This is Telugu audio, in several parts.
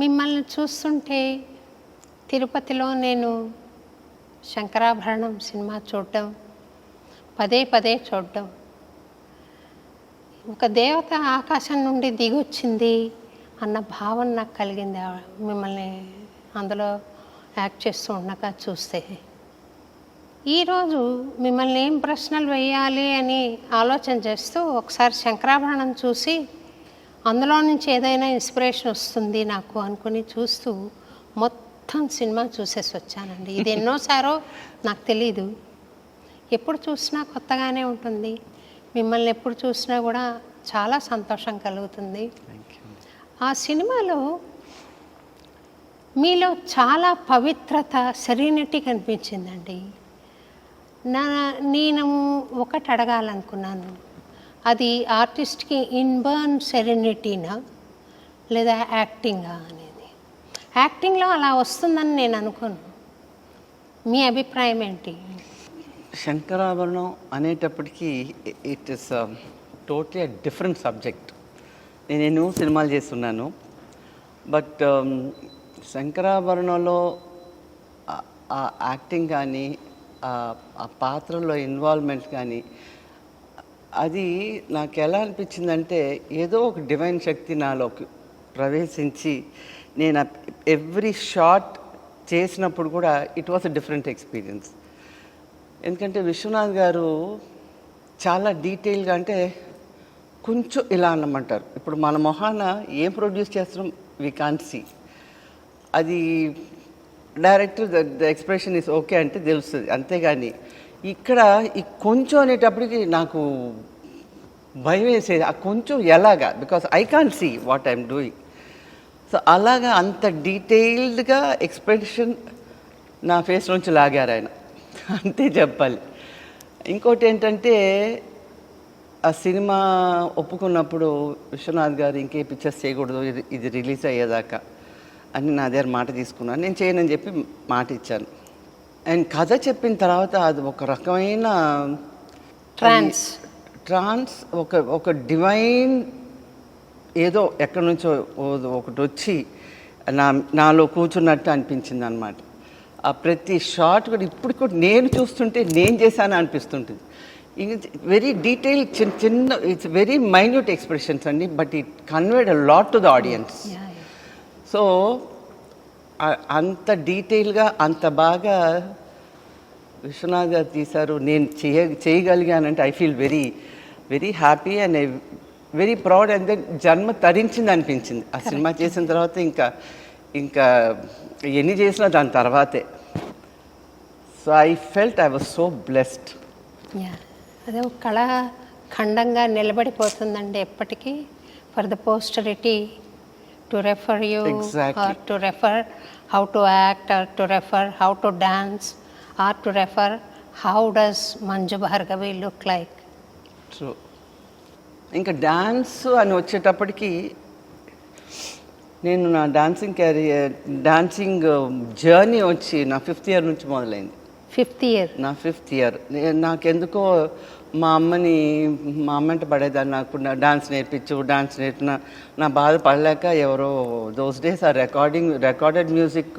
మిమ్మల్ని చూస్తుంటే తిరుపతిలో నేను శంకరాభరణం సినిమా చూడడం పదే పదే చూడడం. ఒక దేవత ఆకాశం నుండి దిగొచ్చింది అన్న భావన నాకు కలిగింది. మిమ్మల్ని అందులో యాక్ట్ చేస్తూ ఉండక చూస్తే. ఈరోజు మిమ్మల్ని ఏం ప్రశ్నలు వేయాలి అని ఆలోచన చేస్తూ ఒకసారి శంకరాభరణం చూసి అందులో నుంచి ఏదైనా ఇన్స్పిరేషన్ వస్తుంది నాకు అనుకుని చూస్తూ మొత్తం సినిమా చూసేసి వచ్చానండి. ఇది ఎన్నోసారో నాకు తెలీదు. ఎప్పుడు చూసినా కొత్తగానే ఉంటుంది. మిమ్మల్ని ఎప్పుడు చూసినా కూడా చాలా సంతోషం కలుగుతుంది. ఆ సినిమాలో మీలో చాలా పవిత్రత సెరీనిటీ కనిపించిందండి. నా నేను ఒకటి అడగాలనుకున్నాను. అది ఆర్టిస్ట్కి ఇన్బర్న్ సెరెనిటీనా లేదా యాక్టింగా అనేది? యాక్టింగ్లో అలా వస్తుందని నేను అనుకోను. మీ అభిప్రాయం ఏంటి? శంకరాభరణం అనేటప్పటికీ it is totally different subject నేను ఎన్నో సినిమాలు చేస్తున్నాను. బట్ um, శంకరాభరణంలో ఆ- యాక్టింగ్ కానీ ఆ పాత్రలో ఇన్వాల్వ్మెంట్ కానీ అది నాకు ఎలా అనిపించిందంటే ఏదో ఒక డివైన్ శక్తి నాలోకి ప్రవేశించి నేను ఎవ్రీ షాట్ చేసినప్పుడు కూడా it was a different experience. ఎందుకంటే విశ్వనాథ్ గారు చాలా డీటెయిల్గా అంటే కొంచెం ఇలా అన్నమంటారు ఇప్పుడు మన మొహాన ఏం ప్రొడ్యూస్ చేస్తున్నాం? వీ కాంట్ సీ అది direct the expression is okay అంటే తెలుస్తుంది. అంతేగాని ఇక్కడ ఈ కొంచెం అనేటప్పటికి నాకు భయం వేసేది. ఆ కొంచెం ఎలాగా? Because I can't see what I'm doing so అలాగా అంత డీటెయిల్డ్గా ఎక్స్ప్రెషన్ నా ఫేస్ నుంచి లాగారు ఆయన. అంతే చెప్పాలి. ఇంకోటి ఏంటంటే ఆ సినిమా ఒప్పుకున్నప్పుడు విశ్వనాథ్ గారు ఇంకే పిక్చర్స్ చేయకూడదు. ఇది ఇది రిలీజ్ అయ్యేదాకా. అని నా దగ్గర మాట తీసుకున్నాను. నేను చేయనని చెప్పి మాట ఇచ్చాను. అండ్ కథ చెప్పిన తర్వాత అది ఒక రకమైన ట్రాన్స్ ట్రాన్స్ ఒక ఒక డివైన్ ఏదో ఎక్కడి నుంచో ఒకటి వచ్చి నా నాలో కూర్చున్నట్టు అనిపించింది అనమాట ఆ ప్రతి షాట్ కూడా ఇప్పుడు కూడా నేను చూస్తుంటే నేను చేశాను అనిపిస్తుంటుంది. వెరీ డీటెయిల్ చిన్న చిన్న ఇట్స్ వెరీ మైన్యూట్ ఎక్స్ప్రెషన్స్ అండి but it conveyed a lot to the audience so అంత డీటెయిల్గా అంత బాగా విశ్వనాథ్ గారు తీశారు. నేను చేయ చేయగలిగానంటే I feel very very happy and I very proud and then జన్మ తరించింది అనిపించింది. ఆ సినిమా చేసిన తర్వాత ఇంకా ఇంకా ఎన్ని చేసినా దాని తర్వాతే. So I felt I was so blessed. Yeah అదే ఒక కళ ఖండంగా నిలబడిపోతుందండి ఎప్పటికీ. For the posterity to refer you Exactly. Or to refer how to act or to refer how to dance or to refer how does Manju Bhargavi look like true ఇంకా డ్యాన్స్ అని వచ్చేటప్పటికి నేను నా డాన్సింగ్ క్యారియర్ డాన్సింగ్ జర్నీ వచ్చి నా ఫిఫ్త్ ఇయర్ నుంచి మొదలైంది ఫిఫ్త్ ఇయర్ నా ఫిఫ్త్ ఇయర్ నాకెందుకో మా అమ్మని మా అమ్మంట పడేదాన్ని. నాకు నా డాన్స్ నేర్పించు డాన్స్ నేర్పిన నా బాధ పడలేక ఎవరో దోస్ డేస్ ఆ రికార్డింగ్ రికార్డెడ్ మ్యూజిక్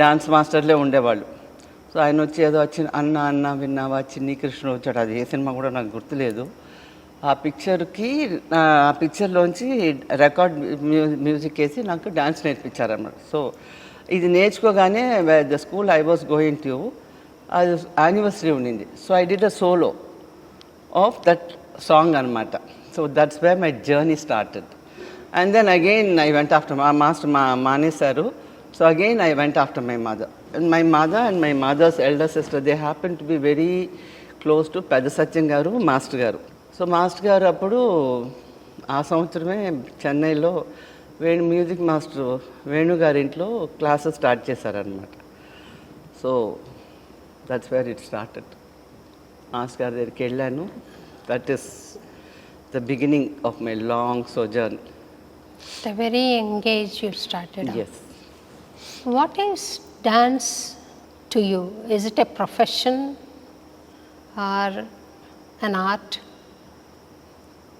డాన్స్ మాస్టర్లే ఉండేవాళ్ళు. సో ఆయన వచ్చి ఏదో వచ్చిన అన్న అన్న విన్నావా చిన్ని కృష్ణ వచ్చాడు. అది ఏ సినిమా కూడా నాకు గుర్తులేదు. ఆ పిక్చర్కి ఆ పిక్చర్లోంచి రికార్డ్ మ్యూజిక్ వేసి నాకు డాన్స్ నేర్పించారన్నమాట. సో ఇది నేర్చుకోగానే the school I was going to అది యానివర్సరీ ఉండింది. So I did a solo of that song అనమాట so that's way my journey started and then again I went after మా మాస్టర్ మా మానేశారు. So again I went after my mother and my mother and my mother's elder sister they happen to be very close to పెద్ద సత్యం గారు మాస్టర్ గారు. సో మాస్టర్ గారు అప్పుడు ఆ సంవత్సరమే చెన్నైలో వేణు మ్యూజిక్ మాస్టర్ వేణు గారి ఇంట్లో క్లాసెస్ స్టార్ట్ చేశారనమాట so That's where it started master గారి దగ్గరికి వెళ్ళాను that is the beginning of my long sojourn the very engage you started as What is dance to you? Is it a profession or an art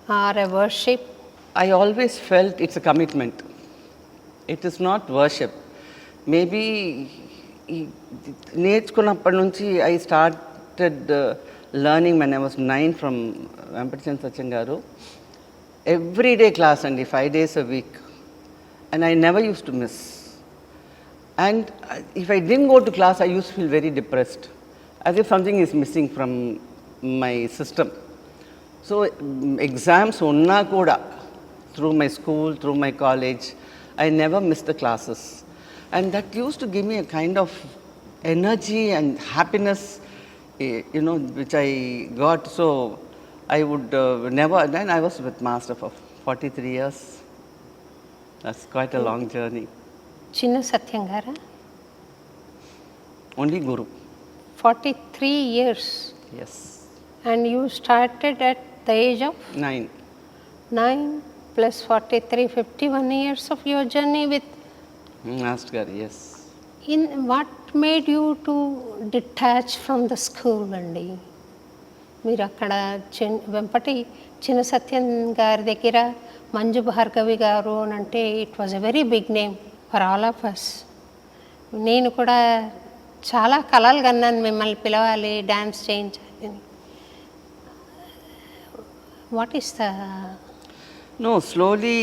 or a worship? I always felt it's a commitment. It is not worship నేర్చుకున్నప్పటి నుంచి I started learning when I nine from Vempati Satyam garu. Every day class అండి five days a week and I never used to miss and if I didn't go to class I used feel very depressed as if something is missing from my system so exams ఉన్నా కూడా through my school through my college I never miss the classes And that used to give me a kind of energy and happiness, eh, you know, which I got. So I would uh, never, then I was with Master for 43 years. That's quite a long journey. Chinnu Satyangara? Only Guru. 43 years? Yes. And you started at the age of? 9. 9 plus 43, 51 years of your journey with Master Garu, yes. In what made you to detach from the school అండి మీరు అక్కడ చిన్ వెంపటి చిన్న సత్యం గారి దగ్గర మంజు భార్గవి గారు అని అంటే it was a very big name for all of us నేను కూడా చాలా కలలు కన్నాను మిమ్మల్ని పిలవాలి డ్యాన్స్ చేయించాలి what is the No, slowly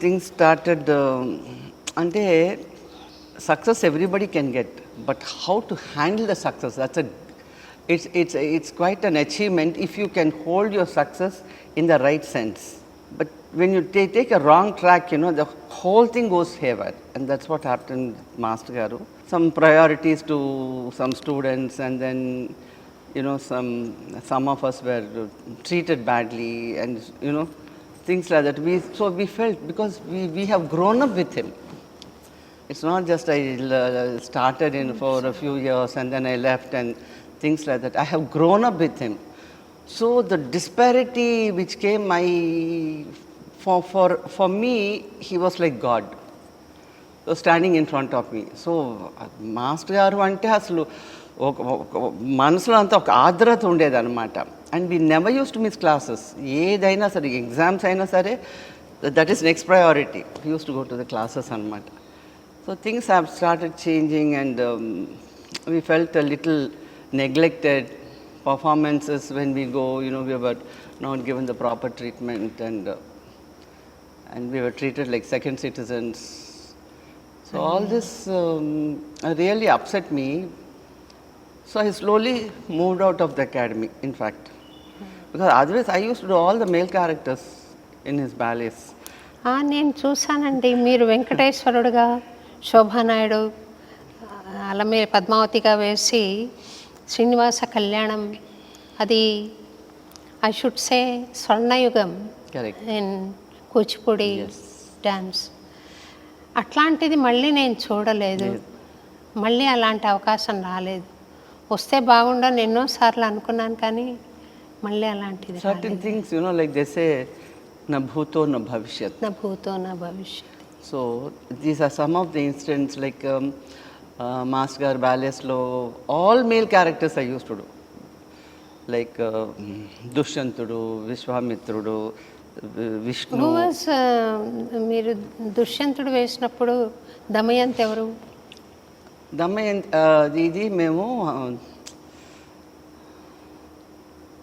things started. Ante success everybody can get, but how to handle the success? That's a. It's it's it's quite an achievement if you can hold your success in the right sense. But when you ta- take a wrong track, you know the whole thing goes haywire, and that's what happened with Master Garu. Some priorities to some students, and then you know some some of us were treated badly, and you know things like that. We so we felt because we we have grown up with him. It's not just I started in four few years and then I left and things like that I have grown up with him so the disparity which came my for for for me he was like God standing in front of me so master garu అంటే అసలు ఒక మనసులో అంతా ఒక ఆర్ద్రత ఉండేది అనమాట and we never used to miss classes ఏదైనా సరే ఎగ్జామ్స్ అయినా సరే that is next priority used to go to the classes అనమాట So things have started changing and we felt a little neglected performances when we go you know we were not given the proper treatment and and we were treated like second citizens. So all this um, really upset me. So I slowly moved out of the academy, in fact. Because otherwise I used to do all the male characters in his ballets. ఆ, నేను చూశానండి మీరు వెంకటేశ్వరుడుగా శోభానాయుడు అలా మీరు పద్మావతిగా వేసి శ్రీనివాస కళ్యాణం అది ఐ షుడ్ సే స్వర్ణయుగం. ఇన్ కూచిపూడి. డ్యాన్స్ అట్లాంటిది మళ్ళీ నేను చూడలేదు లేదు. మళ్ళీ అలాంటి అవకాశం రాలేదు వస్తే బాగుండని ఎన్నోసార్లు అనుకున్నాను కానీ మళ్ళీ అలాంటిది say, na bhuto na bhavishyat. నా భూతో నా భవిష్యత్ So these are some of the incidents like um, uh, Master Gar ballets lo all male characters I used to do. Like uh, Dushyantudu, Vishwamitrudu, Vi- Vishnu. Who was, uh, మీరు దుష్యంతుడు వేసినప్పుడు దమయంత్ ఎవరు దమయంత్ ఇది మేము uh,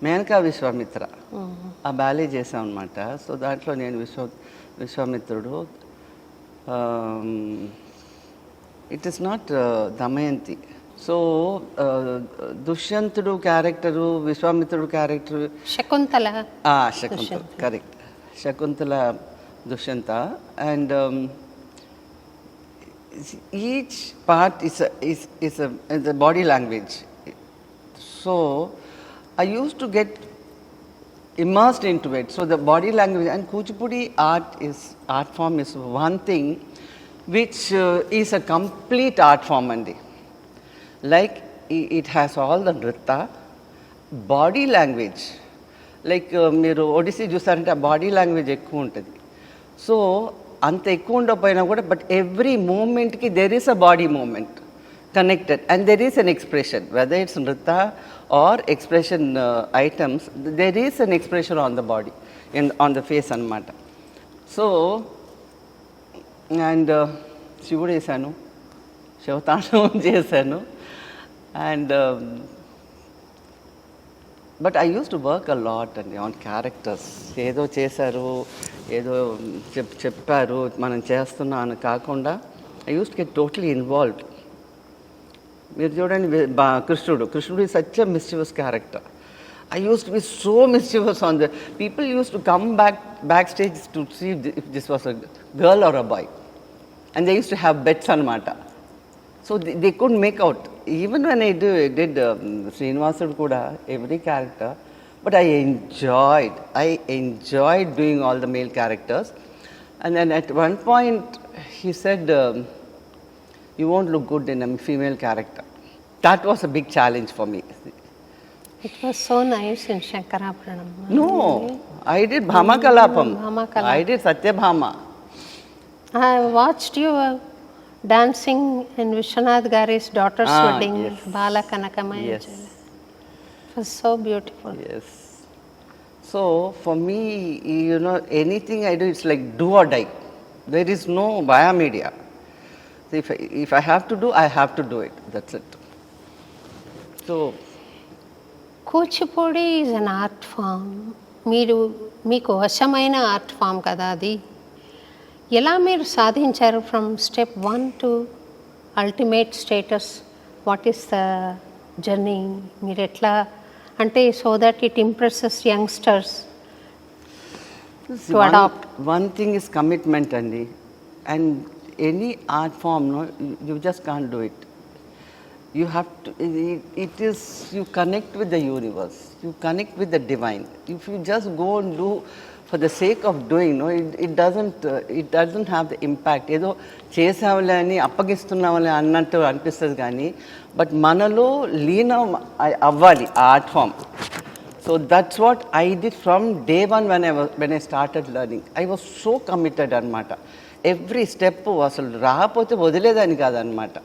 మేనకా విశ్వామిత్ర ఆ బ్యాలే చేసాం అనమాట సో దాంట్లో నేను విశ్వ విశ్వామిత్రుడు it is not Damayanti so దుష్యంతుడు character విశ్వామిత్రుడు character Shakuntala Shakuntala correct Shakuntala Dushyanta and each part is is is the body language so I used to get immersed into it. So the body language and Kuchipudi art is art form is one thing which uh, is a complete art form అండి like it has all the nritya body language like మీరు ఒడిసీ చూసారంటే ఆ బాడీ లాంగ్వేజ్ ఎక్కువ ఉంటుంది సో అంత ఎక్కువ ఉండకపోయినా కూడా but every మూమెంట్కి there is a body movement connected and there is an expression whether it's nritya or expression items there is an expression on the body in on the face అనమాట సో అండ్ శివుడు వేసాను శివతాండవం చేశాను. And but I used to work a lot అండి ఆన్ క్యారెక్టర్స్ ఏదో చేశారు ఏదో చెప్ చెప్పారు మనం చేస్తున్నా అని కాకుండా I used to get totally involved మీరు చూడండి వి- బా- కృష్ణుడు కృష్ణుడు is such a mischievous character I used to be so mischievous on the people used to come back back stage to see if this was a girl or a boy and they used to have bets అనమాట so they could make out even when I do did శ్రీనివాసుడు కూడా every character but I enjoyed I enjoyed doing all the male characters and then at one point he said you won't look good in a female character. That was a big challenge for me. It was so nice in Shankarapranam. No, I did Bhama mm, Kalapam. Bhama Kalapam. I did Satyabhama. I watched you uh, dancing in Vishwanath Gari's daughter's ah, wedding, yes. Bala Kanakamaya. Yes. It was so beautiful. Yes. So for me, you know, anything I do, it's like do or die. There is no via media. I, if I have to do, I have to do it. That's it. So Kuchipudi is an art form మీరు మీకు వశమైన ఆర్ట్ ఫామ్ కదా అది ఎలా మీరు సాధించారు from step one to ultimate status what is the journey మీరు ఎట్లా అంటే so that it impresses youngsters adopt. one thing is commitment, Andy. And any art form, no, you, you just can't do it. You have to, it, it is, you connect with the universe, you connect with the divine. If you just go and do for the sake of doing, no, it, it doesn't, uh, it doesn't have the impact. ఏదో చేసావులే అని అప్పగిస్తున్నావులే అన్నట్టు అనిపిస్తుంది కానీ బట్ మనలో లీనం అ- అవ్వాలి ఆ art form So that's what I did from day one when I was when I started learning. I was so committed అనమాట ఎవ్రీ స్టెప్ అసలు రాకపోతే వదిలేదని కాదనమాట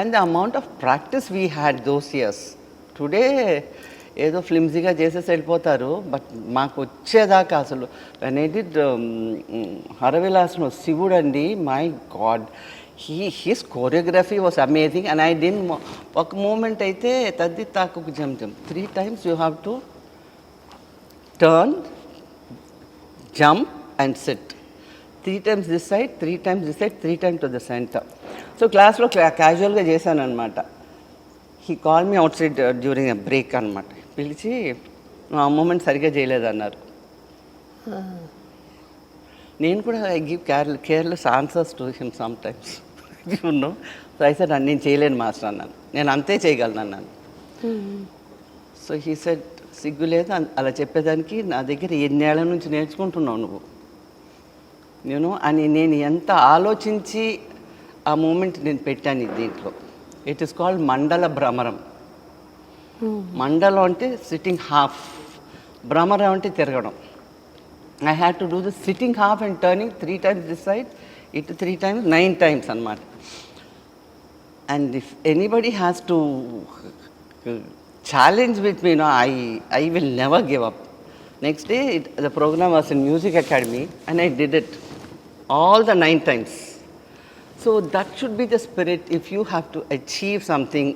and the amount of practice we had those years today ఏదో ఫ్లిమ్సీగా చేసేసి వెళ్ళిపోతారు బట్ మాకు వచ్చేదాకా అసలు అనేది ఐ శివుడు అండి my God he his choreography was amazing and I did ఒక మూమెంట్ అయితే తద్ది తాకు జమ్ జమ్ three times you have to turn, jump and sit. Three times this side three times this side three times to the centre so క్లాస్లో క్యాజువల్గా చేశాను అనమాట he call me outside during break అనమాట పిలిచి "నువ్వు ఆ మూమెంట్ సరిగ్గా చేయలేదన్నారు. నేను కూడా I give కేర్ల careless answers to him sometimes no so I said నేను చేయలేను మాస్టర్ అన్నాను. నేను అంతే చేయగలను అన్నాను. సో హీ సెడ్ సిగ్గు లేదు. అలా చెప్పేదానికి నా దగ్గర ఎన్నేళ్ళ నుంచి నేర్చుకుంటున్నావు నువ్వు. నేను అని నేను ఎంత ఆలోచించి ఆ మూమెంట్ నేను పెట్టాను దీంట్లో. ఇట్ ఈస్ కాల్డ్ మండల భ్రమరం. మండలం అంటే సిట్టింగ్ హాఫ్ భ్రమరం అంటే తిరగడం. I had to do the sitting half and turning three times this side ఇటు త్రీ టైమ్స్ నైన్ టైమ్స్ అనమాట if anybody has to uh, challenge with me no I I will never give up next day it the programme was in Music Academy and I did it all the nine times so that should be the spirit if you have to achieve something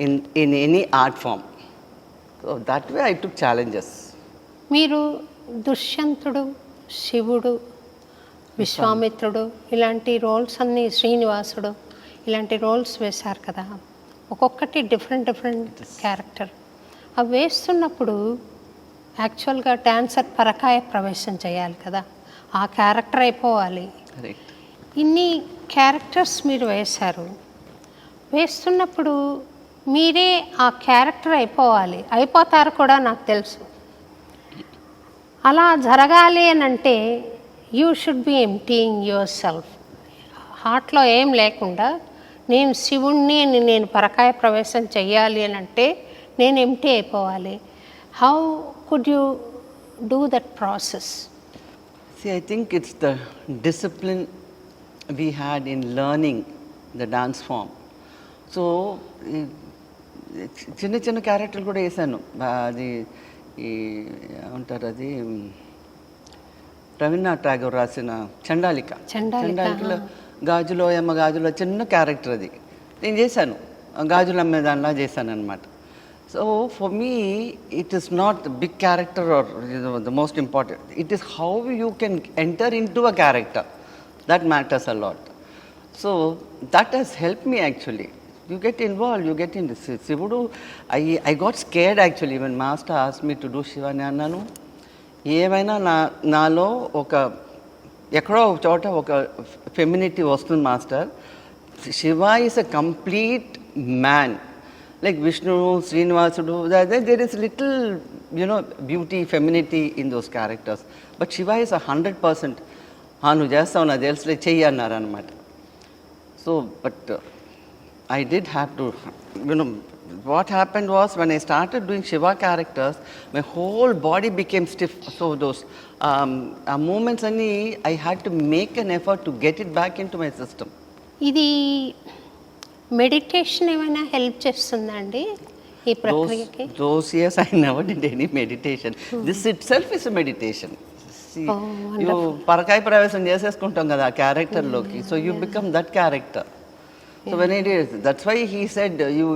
in in any art form so that way I took challenges మీరు దుష్యంతుడు శివుడు విశ్వామిత్రుడు ఇలాంటి రోల్స్ అన్ని శ్రీనివాసుడు ఇలాంటి రోల్స్ వేశారు కదా. ఒక్కొక్కటి డిఫరెంట్ డిఫరెంట్ క్యారెక్టర్ అవి వేస్తున్నప్పుడు యాక్చువల్గా డాన్సర్ పరకాయ ప్రవేశం చేయాలి కదా. ఆ క్యారెక్టర్ అయిపోవాలి. ఇన్ని క్యారెక్టర్స్ మీరు వేశారు. వేస్తున్నప్పుడు మీరే ఆ క్యారెక్టర్ అయిపోవాలి. అయిపోతారు కూడా నాకు తెలుసు. అలా జరగాలి అని అంటే you should be emptying yourself హార్ట్లో ఏం లేకుండా నేను శివుణ్ణి అని నేను పరకాయ ప్రవేశం చెయ్యాలి అని అంటే నేను ఎంటీ అయిపోవాలి. How could you do that process See, I think it's the discipline we had in learning the dance form. సో చిన్న చిన్న క్యారెక్టర్లు కూడా వేసాను. అది ఈ ఏమంటారు అది? రవీంద్రనాథ్ ఠాగూర్ రాసిన చండాలిక. చండాలిక, చండాలికలో గాజులో అమ్మ గాజులో చిన్న క్యారెక్టర్ అది. నేను చేశాను. గాజులు అమ్మే దానిలా చేశాను అనమాట so for me it is not big character or the most important it is how you can enter into a character that matters a lot so that has help me actually you get involve you get in శివుడు I I got scared actually even master as me to do Shivani అన్నాను ఏమైనా నా నాలో ఒక ఎక్కడో ఒక చోట ఒక ఫెమినిటీ వస్తుంది master. Shiva is a complete man like Vishnu శ్రీనివాసుడు there is little you know beauty femininity in those characters but Shiva is a hundred percent నువ్వు చేస్తావు నాకు తెలుసులే చెయ్యి అన్నారు అనమాట so but I did have to you know what happened was when I started doing Shiva characters my whole body became stiff so those ఆ మూమెంట్స్ అన్ని I had to make an effort to get it back into my system ఇది మెడిటేషన్ ఏమైనా హెల్ప్ చేస్తుందా అండి meditation this itself is meditation పరకాయ ప్రవేశం చేసేసుకుంటాం కదా ఆ క్యారెక్టర్లోకి so you become that character so when it is that's why he said you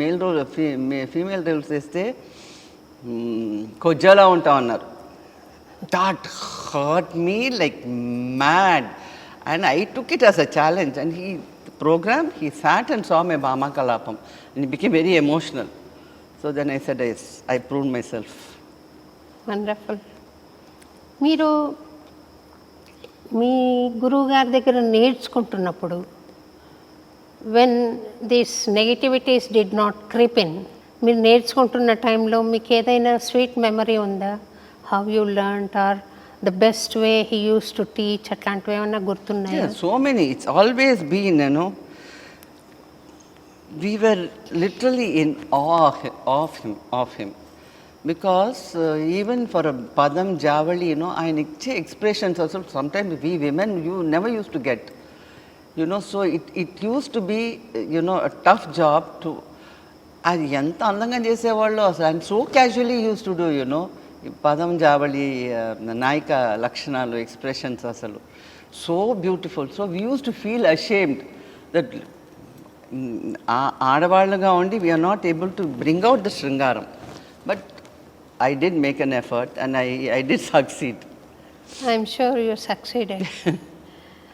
male role female roles వేస్తే కొజ్జాలా ఉంటాం అన్నారు. That hurt me like mad. And I took it as a challenge. And he, the program, he sat and saw my Bama Kalapam. And he became very emotional. So then I said, yes, I proved myself. Wonderful మీరు మీ గురువు గారి దగ్గర నేర్చుకుంటున్నప్పుడు when this negativities did not creep in మీరు నేర్చుకుంటున్న టైంలో మీకు ఏదైనా స్వీట్ మెమరీ ఉందా how you learn or the best way he used to teach అట్లాంటివి ఏమన్నా గుర్తున్నాయా Yeah, so many. It's always been, you. We were literally in awe of him, of him. Because uh, even for a Padam Javali, you know, ఆయన expressions also sometimes we women, you never used to get. You know, so it, it used to be, you know, a tough job to అది ఎంత అందంగా చేసేవాళ్ళు అసలు and so casually used to do you know పదం నాయిక లక్షణాలు ఎక్స్ప్రెషన్స్ అసలు. So beautiful so we used to feel ashamed that ఆడవాళ్ళుగా ఉండి we are not able to bring out the shringaram. But I did make an effort and I I did succeed I'm sure you succeeded